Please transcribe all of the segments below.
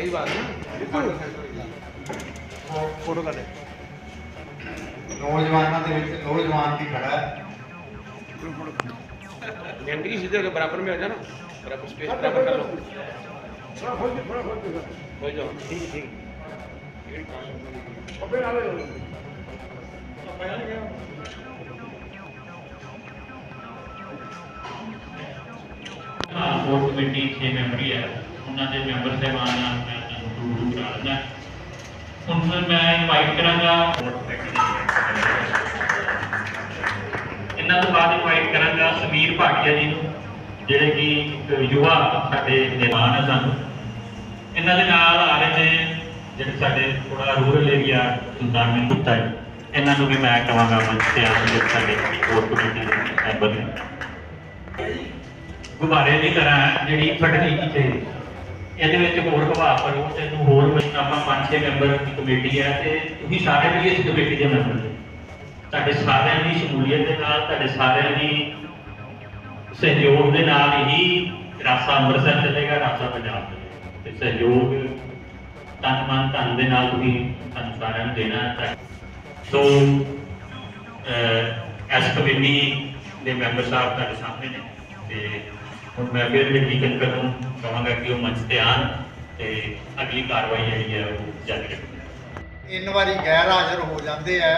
सही बात है ਫੋਟੋ ਕਰ ਨੌਜਵਾਨਾਂ ਦੇ ਵਿੱਚ ਨੌਜਵਾਨ ਵੀ ਖੜਾ ਹੈ घंटी की सीधे होकर बराबर में हो जाओ ना बराबर स्पेस बराबर कर लो हो जाओ ठीक ठीक ਕੋਰ ਕਮੇਟੀ 6 ਮੈਂਬਰੀ ਹੈ ਉਹਨਾਂ ਦੇ ਮੈਂਬਰ ਸਾਹਿਬਾਨ ਨਾਲ ਮੈਂ ਤੁਹਾਨੂੰ ਰੂਬਰੂ ਕਰਾ ਦਿੰਦਾ ਹੁਣ ਫਿਰ ਮੈਂ ਇਨਵਾਈਟ ਕਰਾਂਗਾ ਇਹਨਾਂ ਤੋਂ ਬਾਅਦ ਇਨਵਾਈਟ ਕਰਾਂਗਾ ਸਮੀਰ ਭਾਟੀਆ ਜੀ ਨੂੰ ਜਿਹੜੇ ਕਿ ਇੱਕ ਯੁਵਾ ਸਾਡੇ ਨਿਮਾਨ ਹੈ ਸਾਨੂੰ ਇਹਨਾਂ ਦੇ ਨਾਲ ਆ ਰਹੇ ਨੇ ਜਿਹੜੇ ਸਾਡੇ ਥੋੜਾ ਰੂਰਲ ਏਰੀਆ ਸੁਲਤਾਨਵਿੰਦ ਗੁੱਤਾ ਹੈ ਇਹਨਾਂ ਨੂੰ ਵੀ ਮੈਂ ਕਹਾਂਗਾ ਮੰਚ ਤੇ ਆਉਣ ਜਿਹੜੇ ਸਾਡੇ ਕੋਰ ਕਮੇਟੀ ਦੇ ਮੈਂਬਰ ਨੇ ਗੁਬਾਰੇ ਦੀ ਤਰ੍ਹਾਂ ਜਿਹੜੀ ਫਟਦੀ ਕਿਤੇ ਇਹਦੇ ਵਿੱਚ ਹੋਰ ਪ੍ਰਭਾਵ ਕਰੋ ਤੇ ਇਹਨੂੰ ਹੋਰ ਵੀ ਆਪਾਂ ਪੰਜ ਛੇ ਮੈਂਬਰ ਦੀ ਕਮੇਟੀ ਹੈ ਤੇ ਤੁਸੀਂ ਸਾਰੇ ਵੀ ਇਸ ਕਮੇਟੀ ਦੇ ਮੈਂਬਰ ਨੇ ਤੁਹਾਡੇ ਸਾਰਿਆਂ ਦੀ ਸ਼ਮੂਲੀਅਤ ਦੇ ਨਾਲ ਤੁਹਾਡੇ ਸਾਰਿਆਂ ਦੀ ਸਹਿਯੋਗ ਦੇ ਨਾਲ ਹੀ ਰਾਸਾ ਅੰਮ੍ਰਿਤਸਰ ਚੱਲੇਗਾ ਰਾਸਾ ਪੰਜਾਬ ਚੱਲੇਗਾ। ਤੇ ਸਹਿਯੋਗ ਤਨ ਮਨ ਧਨ ਦੇ ਨਾਲ ਤੁਸੀਂ ਸਾਨੂੰ ਸਾਰਿਆਂ ਨੂੰ ਦੇਣਾ ਹੈ। ਸੋ ਅਹ, ਇਸ ਕਮੇਟੀ ਦੇ ਮੈਂਬਰ ਸਾਹਿਬ ਤੁਹਾਡੇ ਸਾਹਮਣੇ ਨੇ ਤੇ ਹੁਣ ਮੈਂ ਫਿਰ ਹਕੀਕਤ ਕਰਨ ਕਹਾਂਗਾ ਕਿ ਉਹ ਮੰਚ ਤੇ ਆਉਣ ਤੇ ਅਗਲੀ ਕਾਰਵਾਈ ਜਿਹੜੀ ਹੈ ਉਹ ਜਾਰੀ ਰੱਖਣ। ਤਿੰਨ ਵਾਰੀ ਗੈਰ ਹਾਜ਼ਰ ਹੋ ਜਾਂਦੇ ਆ।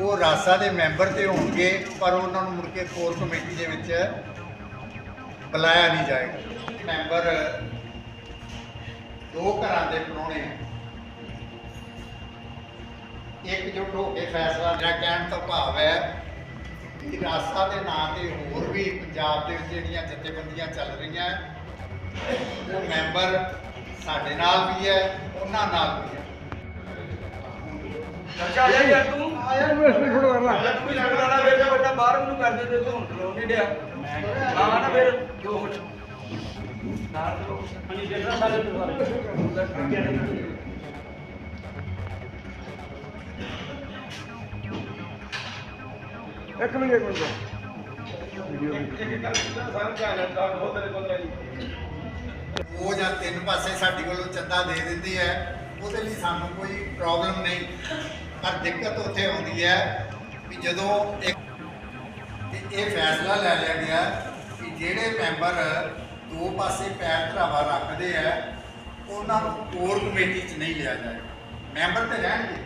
ਉਹ ਰਾਸਾ ਦੇ ਮੈਂਬਰ ਤੇ ਹੋਣਗੇ, ਪਰ ਉਹਨਾਂ ਨੂੰ ਮੁੜ ਕੇ ਕੋਰ ਕਮੇਟੀ ਦੇ ਵਿੱਚ ਬੁਲਾਇਆ ਨਹੀਂ ਜਾਏਗਾ। ਮੈਂਬਰ ਦੋ ਘਰਾਂ ਦੇ ਪ੍ਰਾਹੁਣੇ ਇੱਕ ਇਕਜੁੱਟ ਹੋ ਕੇ ਫੈਸਲਾ ਲਿਆ ਕਹਿਣ ਤੋਂ ਭਾਵ ਹੈ ਕਿ ਰਾਸਾ ਦੇ ਨਾਂ ਤੇ ਹੋਰ ਵੀ ਪੰਜਾਬ ਦੇ ਵਿੱਚ ਜਿਹੜੀਆਂ ਜਥੇਬੰਦੀਆਂ ਚੱਲ ਰਹੀਆਂ ਉਹ ਮੈਂਬਰ ਸਾਡੇ ਨਾਲ ਵੀ ਹੈ ਉਹਨਾਂ ਨਾਲ ਵੀ ਹੈ। ਅੱਛਾ ਆ ਜਾ ਯਾਰ ਤੂੰ? ਆਇਆ ਨੂੰ ਇਸ ਫੋਟੋ ਕਰ ਲਾ। ਤੂੰ ਵੀ ਲੱਗਦਾ ਨਾ ਬੇਟਾ ਬੇਟਾ ਬਾਹਰ ਨੂੰ ਕਰ ਦੇ ਤੇ ਤੂੰ ਹੁਣ ਖਲੋ ਨਹੀਂ ਡਿਆ। ਆ ਨਾ ਫਿਰ ਦੋ ਮਿੰਟ। ਨਾਲ ਚਲੋ ਹਾਂਜੀ ਦੇਖਣਾ ਸਾਰੇ ਇੱਕ ਮਿੰਟ ਇੱਕ ਮਿੰਟ। ਉਹ ਜਾਂ ਤਿੰਨ ਪਾਸੇ ਸਾਡੀ ਕੋਲੋਂ ਚੰਦਾ ਦੇ ਦਿੰਦੀ ਹੈ, ਉਹਦੇ ਲਈ ਸਾਨੂੰ ਕੋਈ ਪ੍ਰੋਬਲਮ ਨਹੀਂ। ਪਰ ਦਿੱਕਤ ਉੱਥੇ ਆਉਂਦੀ ਹੈ ਵੀ ਜਦੋਂ ਇੱਕ ਇਹ ਫੈਸਲਾ ਲੈ ਲਿਆ ਗਿਆ ਕਿ ਜਿਹੜੇ ਮੈਂਬਰ ਦੋ ਪਾਸੇ ਪੈਰ ਧਰਾਵਾ ਰੱਖਦੇ ਆ, ਉਹਨਾਂ ਨੂੰ ਕੋਰ ਕਮੇਟੀ 'ਚ ਨਹੀਂ ਲਿਆ ਜਾਏਗਾ। ਮੈਂਬਰ ਤੇ ਰਹਿਣਗੇ।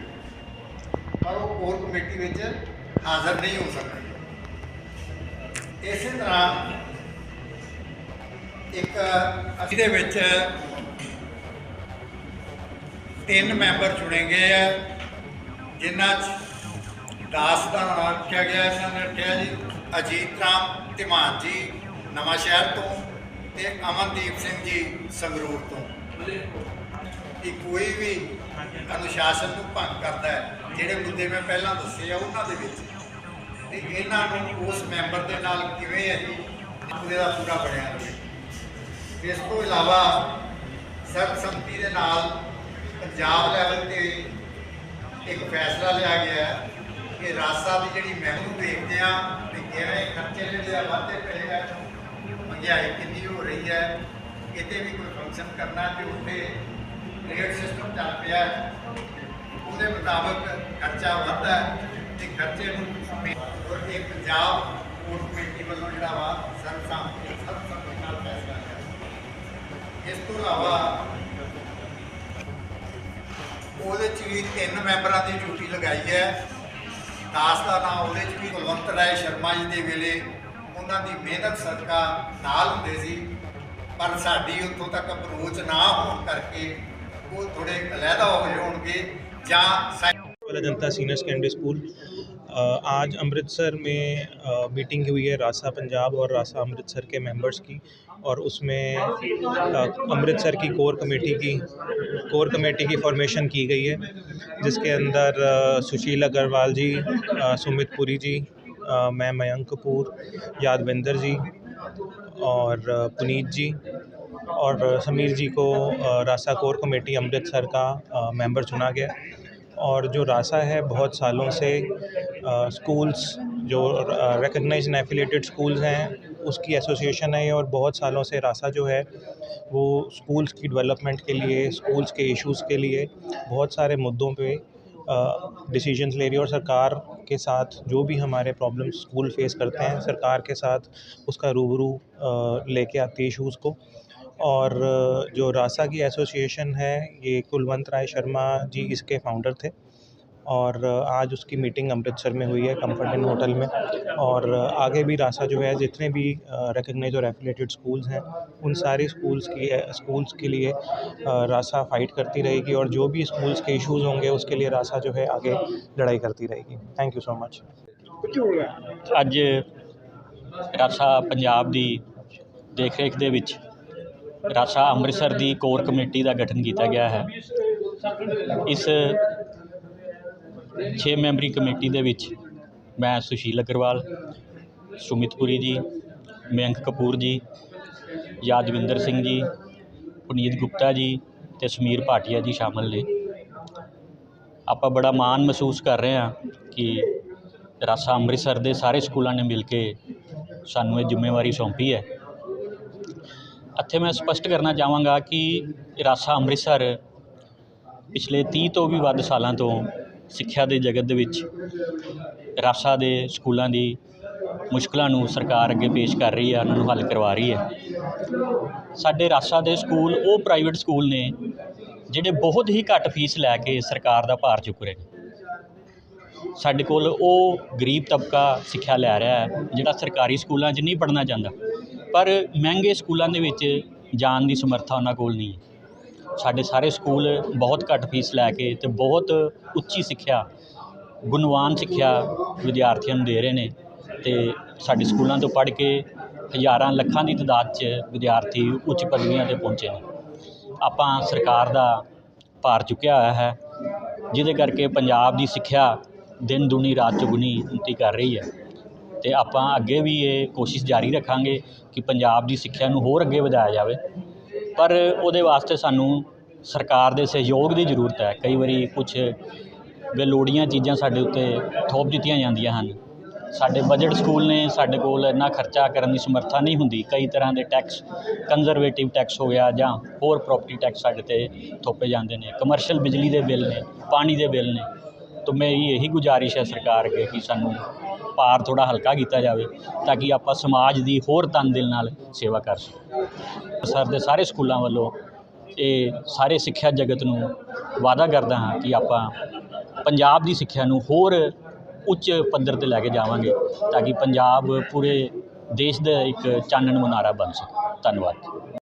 ਪਰ ਉਹ ਕੋਰ ਕਮੇਟੀ ਵਿੱਚ ਹਾਜ਼ਰ ਨਹੀਂ ਹੋ ਸਕਦੇ। ਇਸੇ ਤਰ੍ਹਾਂ ਇੱਕ ਅਸੀਂ ਦੇ ਵਿੱਚ ਤਿੰਨ ਮੈਂਬਰ ਚੁਣੇ ਗਏ ਆ, ਜਿਨ੍ਹਾਂ 'ਚ ਦਾਸ ਦਾ ਨਾਮ ਰੱਖਿਆ ਗਿਆ ਇਹਨਾਂ ਰੱਖਿਆ ਜੀ, ਅਜੀਤ ਰਾਮ, ਧਿਮਾਨ ਜੀ ਨਵਾਂ ਸ਼ਹਿਰ ਤੋਂ ਤੇ ਅਮਨਦੀਪ ਸਿੰਘ ਜੀ ਸੰਗਰੂਰ ਤੋਂ। ਕਿ ਕੋਈ ਵੀ ਅਨੁਸ਼ਾਸਨ ਨੂੰ ਭੰਗ ਕਰਦਾ ਹੈ, ਜਿਹੜੇ ਮੁੱਦੇ ਮੈਂ ਪਹਿਲਾਂ ਦੱਸੇ ਆ, ਉਹਨਾਂ ਦੇ ਵਿੱਚ। ਤੇ ਇਹਨਾਂ ਨੂੰ ਉਸ ਮੈਂਬਰ ਦੇ ਨਾਲ ਕਿਵੇਂ ਹੈ ਜੀ? ਪੂਰੇ ਦਾ ਪੂਰਾ ਬਣਿਆ ਰਹੇ ਇਸ ਤੋਂ ਇਲਾਵਾ ਸਰਬਸੰਮਤੀ ਦੇ ਨਾਲ ਪੰਜਾਬ ਲੈਵਲ ਤੇ ਇੱਕ ਫੈਸਲਾ ਲਿਆ ਗਿਆ ਕਿ ਰਾਜਸਭਾ ਦੀ ਜਿਹੜੀ ਮਹਿੰਗੂ ਦੇਖਦੇ ਆ ਕਿ ਕਿਵੇਂ ਖਰਚੇ ਜਿਹੜੇ ਆ ਵਾਧੇ ਪਏ ਆ ਮਹਿੰਗਾਈ ਕਿੰਨੀ ਹੋ ਰਹੀ ਹੈ, ਕਿਤੇ ਵੀ ਕੋਈ ਫੰਕਸ਼ਨ ਕਰਨਾ ਤੇ ਉੱਥੇ ਰੇਟ ਸਿਸਟਮ ਚੱਲ ਪਿਆ ਹੈ। ਉਹਦੇ ਮੁਤਾਬਕ ਖਰਚਾ ਵੱਧਦਾ ਹੈ ਤੇ ਖਰਚੇ ਨੂੰ ਔਰ ਇਹ ਪੰਜਾਬ ਕੋਰਟ ਕਮੇਟੀ ਵੱਲੋਂ ਜਿਹੜਾ ਵਾ ਸਰਬਸੰਮਤੀ ਸਰਬਸੰਮਤੀ ਨਾਲ ਫੈਸਲਾ ਲਿਆ ਇਸ ਤੋਂ ਇਲਾਵਾ ਉਹਦੇ ਚ ਵੀ ਤਿੰਨ ਮੈਂਬਰਾਂ ਦੀ ਡਿਊਟੀ ਲਗਾਈ ਹੈ। ਦਾਸ ਦਾ ਨਾਮ ਉਹਦੇ ਚ ਵੀ ਕੁਲਵੰਤ ਰਾਏ ਸ਼ਰਮਾ ਜੀ ਦੇ ਵੇਲੇ ਉਹਨਾਂ ਦੀ ਮਿਹਨਤ ਸਦਕਾ ਨਾਲ ਹੁੰਦੇ ਸੀ। ਪਰ ਸਾਡੀ ਉੱਥੋਂ ਤੱਕ ਅਪਰੋਚ ਨਾ ਹੋਣ ਕਰਕੇ جنتا سینئر سیکنڈری اسکول آج امرتسر میں میٹنگ ہوئی ہے راسا پنجاب اور راسا امرتسر کے ممبرس کی اور اس میں امرتسر کی کور کمیٹی کی کور کمیٹی کی فارمیشن کی گئی ہے جس کے اندر سشیل اگروال جی سمت پوری جی میں میانک کپور یادوندر جی اور پنیت جی اور سمیر جی کو راسا کور کمیٹی امرتسر کا ممبر چنا گیا۔ اور جو راسا ہے، بہت سالوں سے اسکولس جو ریکگنائز اینڈ ایفیلیٹڈ اسکولز ہیں، اس کی ایسوسیشن ہے۔ اور بہت سالوں سے راسا جو ہے، وہ اسکولس کی ڈیولپمنٹ کے لیے اسکولس کے ایشوز کے لیے بہت سارے مدعوں پہ ڈیسیجنز لے رہی ہے۔ اور سرکار کے ساتھ جو بھی ہمارے پرابلمس اسکول فیس کرتے ہیں، سرکار کے ساتھ اس کا روبرو لے کے آتی ہے ایشوز کو۔ اور جو راسا کی ایسوسیشن ہے، یہ کلونت رائے شرما جی اس کے فاؤنڈر تھے۔ اور آج اس کی میٹنگ امرتسر میں ہوئی ہے کمفرٹ اینڈ ہوٹل میں۔ اور آگے بھی راسا جو ہے، جتنے بھی ریکگنائز اور ایفیلیٹڈ سکولز ہیں، ان سارے سکولز کی اسکولس کے لیے راسا فائٹ کرتی رہے گی۔ اور جو بھی سکولز کے ایشوز ہوں گے، اس کے لیے راسا جو ہے، آگے لڑائی کرتی رہے گی۔ تھینک یو سو مچ ਅੱਜ راسا پنجاب دی دیکھ ਰੇਖ ਦੇ ਰਾਸਾ ਅੰਮ੍ਰਿਤਸਰ ਦੀ ਕੋਰ ਕਮੇਟੀ ਦਾ ਗਠਨ ਕੀਤਾ ਗਿਆ ਹੈ। ਇਸ 6 ਮੈਂਬਰੀ ਕਮੇਟੀ ਦੇ ਵਿੱਚ ਮੈਂ ਸੁਸ਼ੀਲ ਅਗਰਵਾਲ ਸੁਮਿਤਪੁਰੀ ਜੀ, ਮਯੰਕ ਕਪੂਰ ਜੀ, ਯਾਦਵਿੰਦਰ ਸਿੰਘ ਜੀ, ਪੁਨੀਤ ਗੁਪਤਾ ਜੀ ਤੇ ਸਮੀਰ ਭਾਟੀਆ ਜੀ ਸ਼ਾਮਲ ਨੇ। ਆਪਾਂ ਬੜਾ ਮਾਣ ਮਹਿਸੂਸ ਕਰ ਰਹੇ ਹਾਂ ਕਿ ਰਾਸਾ ਅੰਮ੍ਰਿਤਸਰ ਦੇ ਸਾਰੇ ਸਕੂਲਾਂ ਨੇ ਮਿਲ ਕੇ ਸਾਨੂੰ ਇਹ ਜ਼ਿੰਮੇਵਾਰੀ ਸੌਂਪੀ ਹੈ। ਇੱਥੇ ਮੈਂ ਸਪਸ਼ਟ ਕਰਨਾ ਚਾਹਾਂਗਾ ਕਿ ਰਾਸਾ ਅੰਮ੍ਰਿਤਸਰ ਪਿਛਲੇ 30 ਤੋਂ ਵੀ ਵੱਧ ਸਾਲਾਂ ਤੋਂ ਸਿੱਖਿਆ ਦੇ ਜਗਤ ਦੇ ਵਿੱਚ ਰਾਸਾ ਦੇ ਸਕੂਲਾਂ ਦੀ ਮੁਸ਼ਕਲਾਂ ਨੂੰ ਸਰਕਾਰ ਅੱਗੇ ਪੇਸ਼ ਕਰ ਰਹੀ ਹੈ, ਉਹਨਾਂ ਨੂੰ ਹੱਲ ਕਰਵਾ ਰਹੀ ਹੈ। ਸਾਡੇ ਰਾਸਾ ਦੇ ਸਕੂਲ, ਉਹ ਪ੍ਰਾਈਵੇਟ ਸਕੂਲ ਨੇ, ਜਿਹੜੇ ਬਹੁਤ ਹੀ ਘੱਟ ਫੀਸ ਲੈ ਕੇ ਸਰਕਾਰ ਦਾ ਭਾਰ ਚੁੱਕ ਰਹੇ ਨੇ। ਸਾਡੇ ਕੋਲ ਉਹ ਗਰੀਬ ਤਬਕਾ ਸਿੱਖਿਆ ਲੈ ਰਿਹਾ ਹੈ, ਜਿਹੜਾ ਸਰਕਾਰੀ ਸਕੂਲਾਂ 'ਚ ਨਹੀਂ ਪੜ੍ਹਨਾ ਚਾਹੁੰਦਾ। ਪਰ ਮਹਿੰਗੇ ਸਕੂਲਾਂ ਦੇ ਵਿੱਚ ਜਾਣ ਦੀ ਸਮਰੱਥਾ ਉਹਨਾਂ ਕੋਲ ਨਹੀਂ ਹੈ। ਸਾਡੇ ਸਾਰੇ ਸਕੂਲ ਬਹੁਤ ਘੱਟ ਫੀਸ ਲੈ ਕੇ ਅਤੇ ਬਹੁਤ ਉੱਚੀ ਸਿੱਖਿਆ, ਗੁਣਵਾਨ ਸਿੱਖਿਆ ਵਿਦਿਆਰਥੀਆਂ ਨੂੰ ਦੇ ਰਹੇ ਨੇ ਅਤੇ ਸਾਡੇ ਸਕੂਲਾਂ ਤੋਂ ਪੜ੍ਹ ਕੇ ਹਜ਼ਾਰਾਂ ਲੱਖਾਂ ਦੀ ਤਾਦਾਦ 'ਚ ਵਿਦਿਆਰਥੀ ਉੱਚ ਪਦਵੀਆਂ ਤੇ ਪਹੁੰਚੇ ਨੇ। ਆਪਾਂ ਸਰਕਾਰ ਦਾ ਭਾਰ ਚੁੱਕਿਆ ਹੋਇਆ ਹੈ, ਜਿਹਦੇ ਕਰਕੇ ਪੰਜਾਬ ਦੀ ਸਿੱਖਿਆ ਦਿਨ ਦੁਨੀ ਰਾਤ ਚੁਗਣੀ ਉੱਨਤੀ ਕਰ ਰਹੀ ਹੈ। ਅਤੇ ਆਪਾਂ ਅੱਗੇ ਵੀ ਇਹ ਕੋਸ਼ਿਸ਼ ਜਾਰੀ ਰੱਖਾਂਗੇ ਕਿ ਪੰਜਾਬ ਦੀ ਸਿੱਖਿਆ ਨੂੰ ਹੋਰ ਅੱਗੇ ਵਧਾਇਆ ਜਾਵੇ। ਪਰ ਉਹਦੇ ਵਾਸਤੇ ਸਾਨੂੰ ਸਰਕਾਰ ਦੇ ਸਹਿਯੋਗ ਦੀ ਜ਼ਰੂਰਤ ਹੈ। ਕਈ ਵਾਰੀ ਕੁਛ ਬੇਲੋੜੀਆਂ ਚੀਜ਼ਾਂ ਸਾਡੇ ਉੱਤੇ ਥੋਪ ਦਿੱਤੀਆਂ ਜਾਂਦੀਆਂ ਹਨ। ਸਾਡੇ ਬਜਟ ਸਕੂਲ ਨੇ ਸਾਡੇ ਕੋਲ ਇੰਨਾ ਖਰਚਾ ਕਰਨ ਦੀ ਸਮਰੱਥਾ ਨਹੀਂ ਹੁੰਦੀ। ਕਈ ਤਰ੍ਹਾਂ ਦੇ ਟੈਕਸ ਕੰਜ਼ਰਵੇਟਿਵ ਟੈਕਸ ਹੋ ਗਿਆ ਜਾਂ ਹੋਰ ਪ੍ਰਾਪਰਟੀ ਟੈਕਸ ਸਾਡੇ ਤੇ ਥੋਪੇ ਜਾਂਦੇ ਨੇ। ਕਮਰਸ਼ੀਅਲ ਬਿਜਲੀ ਦੇ ਬਿੱਲ ਨੇ, ਪਾਣੀ ਦੇ ਬਿੱਲ ਨੇ। ਤਾਂ ਮੇਰੀ ਇਹੀ ਗੁਜ਼ਾਰਿਸ਼ ਹੈ ਸਰਕਾਰ ਅੱਗੇ ਕਿ ਸਾਨੂੰ ਭਾਰ ਥੋੜਾ ਹਲਕਾ ਕੀਤਾ ਜਾਵੇ ਤਾਂ ਕਿ ਆਪਾਂ ਸਮਾਜ ਦੀ ਹੋਰ ਤਨ ਦਿਲ ਨਾਲ ਸੇਵਾ ਕਰ ਸਕੀਏ। ਸਰ ਦੇ ਸਾਰੇ ਸਕੂਲਾਂ ਵੱਲੋਂ ਇਹ ਸਾਰੇ ਸਿੱਖਿਆ ਜਗਤ ਨੂੰ ਵਾਅਦਾ ਕਰਦਾ ਹਾਂ ਕਿ ਆਪਾਂ ਪੰਜਾਬ ਦੀ ਸਿੱਖਿਆ ਨੂੰ ਹੋਰ ਉੱਚ ਪੱਧਰ ਤੇ ਲੈ ਕੇ ਜਾਵਾਂਗੇ ਤਾਂ ਕਿ ਪੰਜਾਬ ਪੂਰੇ ਦੇਸ਼ ਦਾ ਇੱਕ ਚਾਨਣ ਮੁਨਾਰਾ ਬਣ ਸਕੇ। ਧੰਨਵਾਦ।